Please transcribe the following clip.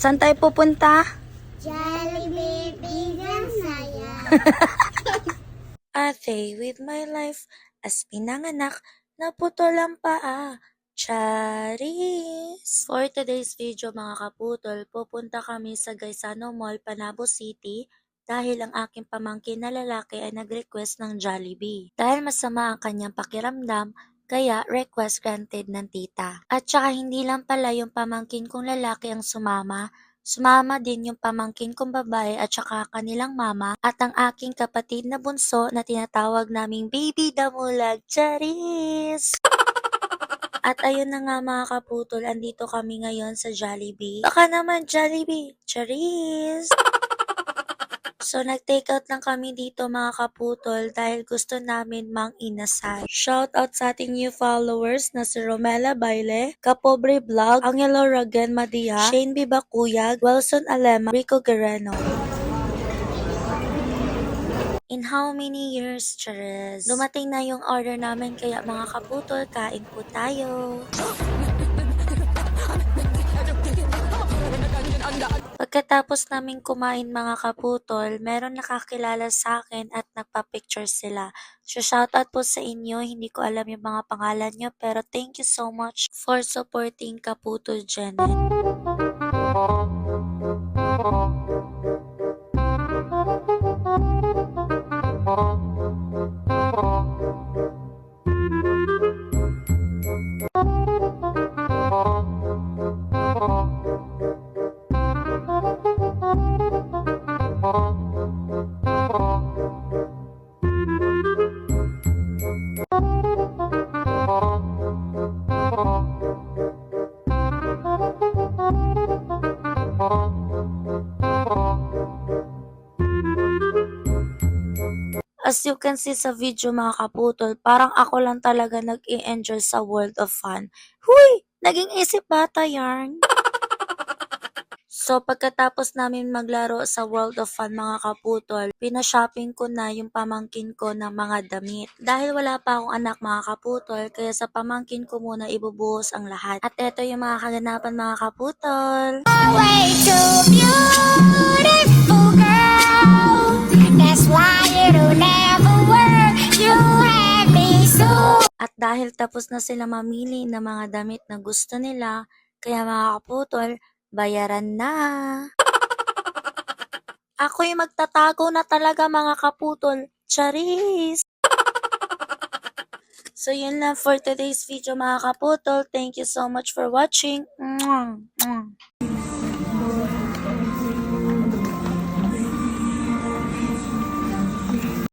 Saan tayo pupunta? Jollibee Bigang Saya. Ate, with my life, as pinanganak, naputol ang paa. Charis! For today's video mga kaputol, pupunta kami sa Gaisano Mall, Panabo City dahil ang aking pamangkin na lalaki ay nag-request ng Jollibee. Dahil masama ang kanyang pakiramdam, kaya request granted ng tita. At saka hindi lang pala yung pamangkin kong lalaki ang sumama, Sumama din yung pamangkin kong babae at saka kanilang mama at ang aking kapatid na bunso na tinatawag naming Baby Damulag Charis! At ayun na nga mga kaputol, andito kami ngayon sa Jollibee. Baka naman Jollibee! Charis! So, nag-take out lang kami dito mga kaputol dahil gusto namin mang inasal. Shout out sa ating new followers na si Romela Baile, Kapobre Vlog, Angelo Ragen Madia, Shane Bibakuyag, Wilson Alema, Rico Guerrero. In how many years, Charis? Dumating na yung order namin kaya mga kaputol, kain po tayo. Pagkatapos namin kumain mga kaputol, meron nakakilala sa akin at nagpa-picture sila. So shoutout po sa inyo, hindi ko alam yung mga pangalan nyo pero thank you so much for supporting Kaputol Janet. As you can see sa video mga kaputol, parang ako lang talaga nag-i-enjoy sa World of Fun. Huy! Naging isip bata yarn. So, pagkatapos namin maglaro sa World of Fun mga kaputol, pinashopping ko na yung pamangkin ko ng mga damit. Dahil wala pa akong anak mga kaputol, kaya sa pamangkin ko muna ibubuhos ang lahat. At eto yung mga kaganapan mga kaputol. Way too beautiful dahil tapos na sila mamili ng mga damit na gusto nila, kaya mga kaputol, bayaran na. Ako'y magtatago na talaga mga kaputol. Charis! So yun lang for today's video mga kaputol. Thank you so much for watching. Mwah! Mwah!